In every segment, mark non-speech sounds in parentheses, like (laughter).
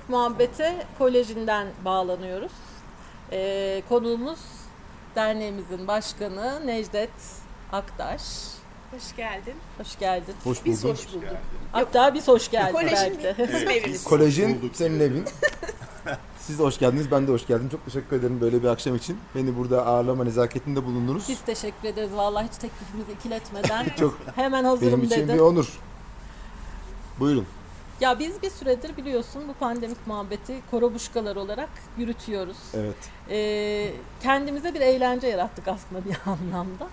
Pandemik Muhabbete Kolejinden bağlanıyoruz. Ee, konuğumuz derneğimizin başkanı Necdet Aktaş. Hoş geldin. Hoş geldin. Hoş Biz bulduk. hoş bulduk. Hatta biz hoş geldik Kolejin belki de. bizim evimiz. Kolejin senin evin. (laughs) Siz de hoş geldiniz, ben de hoş geldim. Çok teşekkür ederim böyle bir akşam için. Beni burada ağırlama nezaketinde bulundunuz. Biz teşekkür ederiz vallahi hiç teklifimizi ikiletmeden. (laughs) Çok Hemen hazırım benim için dedi. bir onur. Buyurun. Ya biz bir süredir biliyorsun bu pandemik muhabbeti korobuşkalar olarak yürütüyoruz. Evet. Ee, kendimize bir eğlence yarattık aslında bir (laughs) anlamda.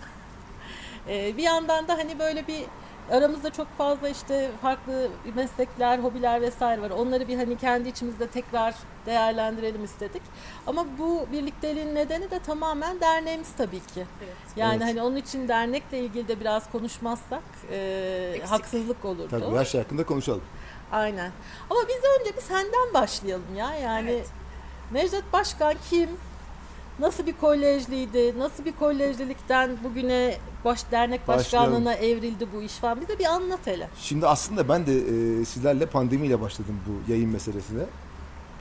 Ee, bir yandan da hani böyle bir aramızda çok fazla işte farklı meslekler, hobiler vesaire var. Onları bir hani kendi içimizde tekrar değerlendirelim istedik. Ama bu birlikteliğin nedeni de tamamen derneğimiz tabii ki. Evet. Yani Evet. hani onun için dernekle ilgili de biraz konuşmazsak e, Eksik. haksızlık olurdu. Tabii her şey hakkında konuşalım. Aynen. Ama biz önce bir senden başlayalım ya. Yani Evet. Necdet Başkan kim? Nasıl bir kolejliydi? Nasıl bir kolejlilikten bugüne baş dernek Başlayalım. başkanlığına evrildi bu iş falan? Bize bir anlat hele. Şimdi aslında ben de e, sizlerle pandemiyle başladım bu yayın meselesine.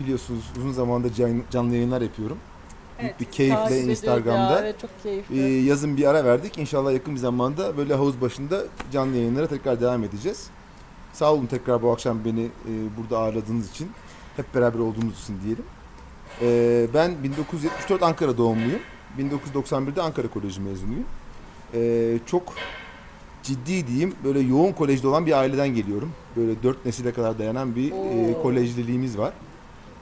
Biliyorsunuz uzun zamandır can- canlı yayınlar yapıyorum. Evet, bir keyifle Instagram'da. Ya, evet, çok keyifli. yazın bir ara verdik. İnşallah yakın bir zamanda böyle havuz başında canlı yayınlara tekrar devam edeceğiz. Sağ olun tekrar bu akşam beni e, burada ağırladığınız için. Hep beraber olduğumuz için diyelim. Ee, ben 1974 Ankara doğumluyum. 1991'de Ankara Koleji mezunuyum. Ee, çok ciddi diyeyim böyle yoğun kolejde olan bir aileden geliyorum. Böyle dört nesile kadar dayanan bir e, kolejliliğimiz var.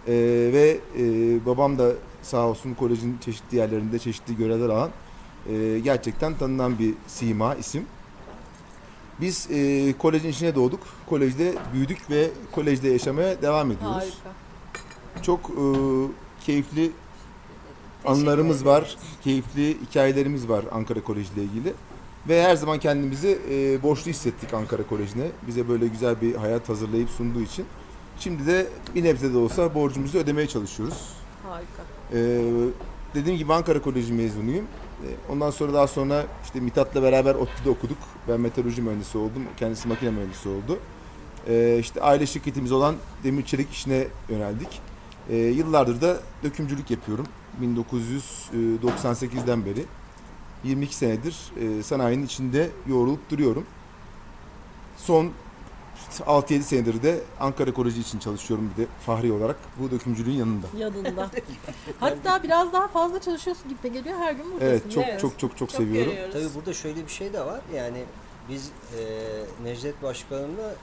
Ee, ve e, babam da sağ olsun kolejin çeşitli yerlerinde çeşitli görevler alan e, gerçekten tanınan bir sima, isim. Biz e, kolejin içine doğduk. Kolejde büyüdük ve kolejde yaşamaya devam ediyoruz. Harika. Çok e, keyifli anılarımız var, keyifli hikayelerimiz var Ankara Koleji ile ilgili. Ve her zaman kendimizi e, borçlu hissettik Ankara Koleji'ne. Bize böyle güzel bir hayat hazırlayıp sunduğu için. Şimdi de bir nebze de olsa borcumuzu ödemeye çalışıyoruz. Harika. Ee, dediğim gibi Ankara Koleji mezunuyum. Ee, Ondan sonra daha sonra işte Mithat'la beraber ODTÜ'de okuduk. Ben meteoroloji mühendisi oldum. Kendisi makine mühendisi oldu. Ee, işte aile şirketimiz olan demir çelik işine yöneldik. Ee, yıllardır da dökümcülük yapıyorum. 1998'den beri. 22 senedir e, sanayinin içinde yoğrulup duruyorum. Son 6-7 senedir de Ankara Koleji için çalışıyorum bir de fahri olarak bu dökümcülüğün yanında. Yanında. Hatta biraz daha fazla çalışıyorsun gibi de geliyor. Her gün buradasın. Evet çok Evet. çok çok çok Çok seviyorum. görüyoruz. Tabii burada şöyle bir şey de var. Yani biz e, Necdet Başkanım'la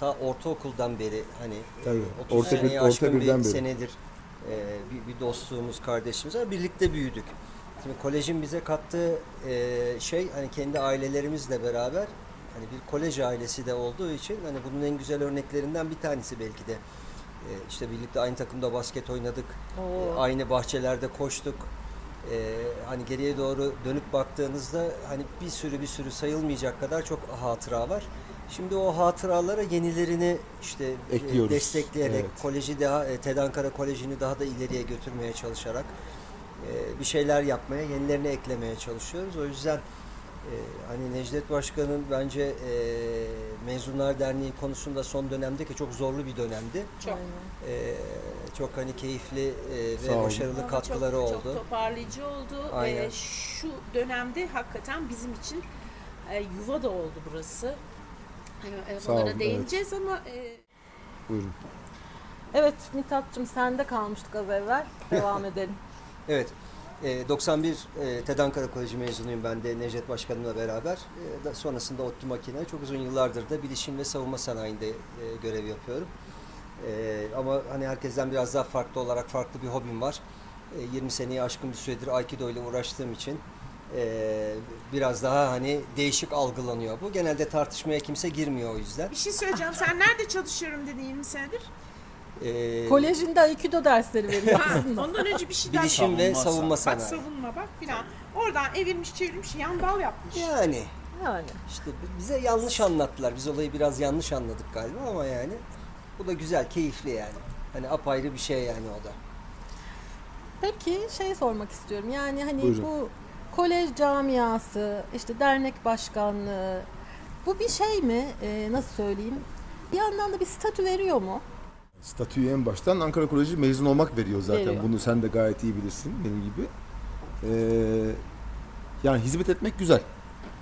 ta ortaokuldan beri hani Tabii. e, 30 Orta bir- seneye orta aşkın birden bir beri. senedir e, bir, bir dostluğumuz, kardeşimiz var. Birlikte büyüdük. Şimdi kolejin bize kattığı e, şey hani kendi ailelerimizle beraber hani bir kolej ailesi de olduğu için hani bunun en güzel örneklerinden bir tanesi belki de. E, işte birlikte aynı takımda basket oynadık. Oo. E, aynı bahçelerde koştuk. E, hani geriye doğru dönüp baktığınızda hani bir sürü bir sürü sayılmayacak kadar çok hatıra var. Şimdi o hatıralara yenilerini işte e, Ekliyoruz. destekleyerek Evet. koleji daha e, TED Ankara Koleji'ni daha da ileriye götürmeye çalışarak e, bir şeyler yapmaya, yenilerini eklemeye çalışıyoruz. O yüzden e, hani Necdet Başkan'ın bence e, Mezunlar Derneği konusunda son dönemdeki çok zorlu bir dönemdi. Çok. E, çok hani keyifli e, ve başarılı Ama katkıları çok, oldu. Çok toparlayıcı oldu. Aynen. Ee, şu dönemde hakikaten bizim için e, yuva da oldu burası. Ee, e, Sağ Onlara olun, değineceğiz ama e, Buyurun. Evet Mithat'cığım sende kalmıştık az evvel. Devam (laughs) edelim. Evet. E, 91 e, TED Ankara Koleji mezunuyum ben de Necdet Başkanımla beraber. E, da- sonrasında ODTÜ Makine. Çok uzun yıllardır da bilişim ve savunma sanayinde e, görev yapıyorum. E, ama hani herkesten biraz daha farklı olarak farklı bir hobim var. E, 20 seneyi aşkın bir süredir Aikido ile uğraştığım için e, biraz daha hani değişik algılanıyor bu. Genelde tartışmaya kimse girmiyor o yüzden. bir şey söyleyeceğim. Sen nerede çalışıyorum dedin 20 senedir? E, Kolejinde Aikido dersleri veriyor aslında. ondan önce bir şey daha bilişim ve Savunma savunma Bak sanayi. savunma bak filan. Oradan evirmiş çevirmiş yan dal yapmış. Yani Yani. İşte bize yanlış anlattılar. Biz olayı biraz yanlış anladık galiba ama yani bu da güzel, keyifli yani. Hani apayrı bir şey yani o da. Peki şey sormak istiyorum. Yani hani Buyurun. bu kolej camiası, işte dernek başkanlığı bu bir şey mi? Ee, nasıl söyleyeyim? Bir yandan da bir statü veriyor mu? Statüyü en baştan Ankara Koleji mezun olmak veriyor zaten. Veriyor. Bunu sen de gayet iyi bilirsin benim gibi. Ee, yani hizmet etmek güzel.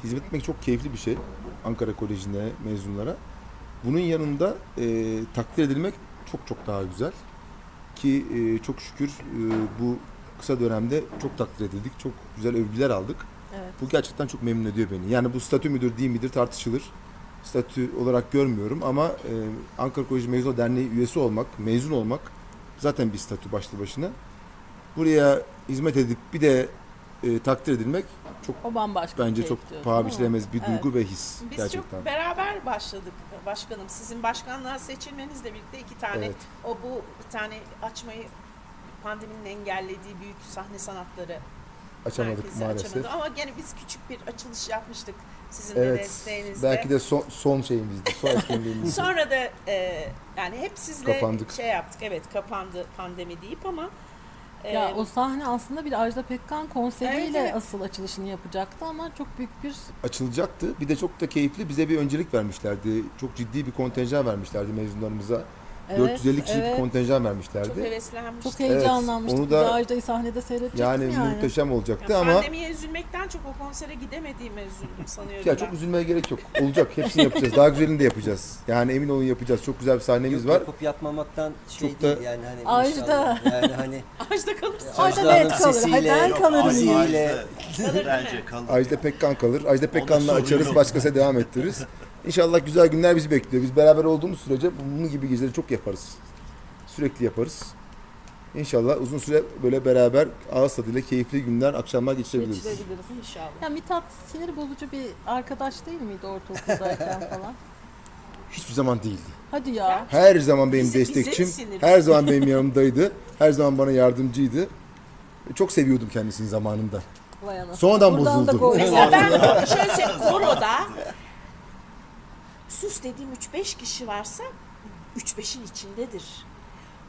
Hizmet etmek çok keyifli bir şey Ankara Koleji'ne mezunlara. Bunun yanında e, takdir edilmek çok çok daha güzel. Ki e, çok şükür e, bu kısa dönemde çok takdir edildik. Çok güzel övgüler aldık. Evet. Bu gerçekten çok memnun ediyor beni. Yani bu statü müdür değil midir tartışılır. Statü olarak görmüyorum ama e, Ankara Koleji Mezun Derneği üyesi olmak, mezun olmak zaten bir statü başlı başına. Buraya hizmet edip bir de e, takdir edilmek çok O bambaşka bence keyif çok diyorsun, paha biçilemez bir Evet. duygu ve his Biz gerçekten. çok beraber başladık başkanım. Sizin başkanlığa seçilmenizle birlikte iki tane Evet. o bu bir tane açmayı pandeminin engellediği büyük sahne sanatları Açamadık maalesef. açamadı. Ama gene biz küçük bir açılış yapmıştık sizin de Evet. desteğinizle. Belki de son, son şeyimizdi. Son etkinliğimizdi. (laughs) Sonra da e, yani hep sizle Kapandık. şey yaptık. Evet kapandı pandemi deyip ama e, Ya o sahne aslında bir Ajda Pekkan konseriyle Evet, evet. asıl açılışını yapacaktı ama çok büyük bir açılacaktı. Bir de çok da keyifli bize bir öncelik vermişlerdi. Çok ciddi bir kontenjan vermişlerdi mezunlarımıza. Evet, 450 kişilik evet. kontenjan çok vermişlerdi. heveslenmiştik. Çok heyecanlanmıştık. onu onu da- da Ajda'yı sahnede seyredecektim Yani, yani. muhteşem olacaktı Yani ama Pandemiye üzülmekten çok o konsere gidemediğime üzüldüm sanıyorum ya ben. çok üzülmeye gerek yok. Olacak. Hepsini yapacağız. Daha güzelini de yapacağız. Yani emin olun yapacağız. Çok güzel bir sahnemiz Yok, var. Yapıp yapmamaktan şey Çok değil da- yani hani Ajda. Yani hani (laughs) Ajda kalırsın. Ajda net kalır. Hayır, ben kalırım Ajda-. Ajda- Kalır (laughs) Bence kalır. Ajda Pekkan kalır. Ajda Pekkan'la açarız. Başkasına devam ettiririz. (laughs) İnşallah güzel günler bizi bekliyor. Biz beraber olduğumuz sürece bunun gibi geceleri çok yaparız. Sürekli yaparız. İnşallah uzun süre böyle beraber ağız tadıyla keyifli günler, akşamlar geçirebiliriz. Geçirebiliriz. İnşallah. Ya Mithat sinir bozucu bir arkadaş değil miydi ortaokuldayken (laughs) falan? Hiçbir zaman değildi. Hadi ya. Her zaman benim bize destekçim, sinir. her zaman benim yanımdaydı. Her zaman bana yardımcıydı. Çok seviyordum kendisini zamanında. Vay anasını. Sonradan Buradan da bozuldu. gol Mesela ben şöyle söyleyeyim, koroda sus dediğim 3-5 kişi varsa 3-5'in içindedir.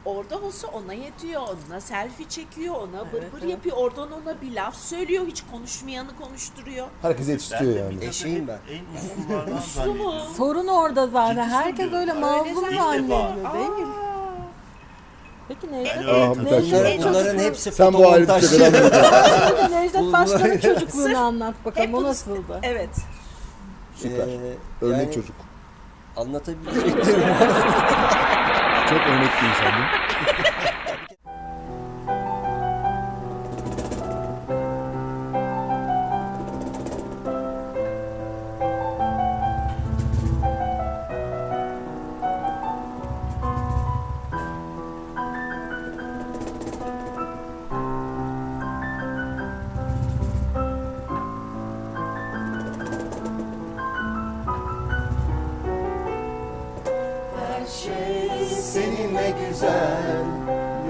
Orada olsa ona yetiyor, onunla selfie çekiyor, ona bır Evet, bır evet. yapıyor, oradan ona bir laf söylüyor, hiç konuşmayanı konuşturuyor. Herkese Ben yetiştiriyor yani. Eşeğim ben. En uslulardan Uslu zannediyorum. mu? Sorun orada zaten. Ciddi Herkes öyle mazlum zannediyor. değil. Aa, Peki Necdet, Ben öyle Necdet. Bunların, hepsi Sen bu ayrıntı. (laughs) Necdet Başkan'ın çocukluğunu anlat bakalım. O nasıldı? Evet. Süper. Ee, Örnek yani çocuk. Anlatabileceklerim var. Çok örnek bir insandım. (laughs) güzel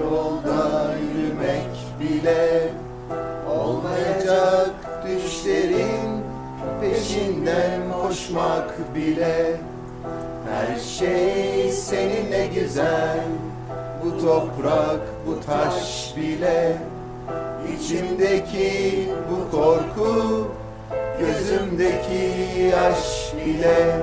Yolda yürümek bile Olmayacak düşlerin Peşinden koşmak bile. Her şey seninle güzel Bu toprak, bu taş bile. İçimdeki bu korku Gözümdeki yaş bile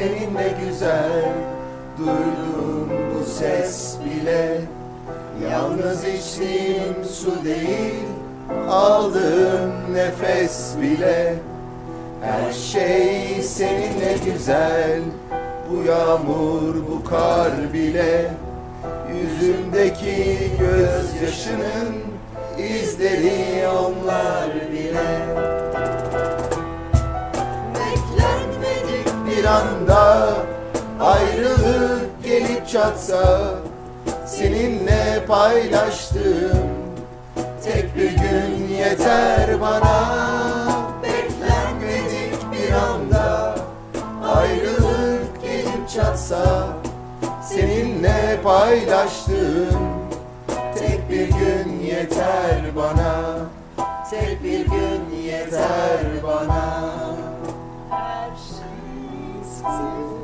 seninle güzel. Duydum bu ses bile. Yalnız içtiğim su değil Aldığım nefes bile. Her şey seninle güzel. Bu yağmur bu kar bile. Yüzümdeki gözyaşının izleri onlar bile anda ayrılık gelip çatsa Seninle paylaştığım tek bir gün yeter bana. Beklenmedik bir anda ayrılık gelip çatsa Seninle paylaştığım tek bir gün yeter bana. Tek bir gün yeter bana Jesus.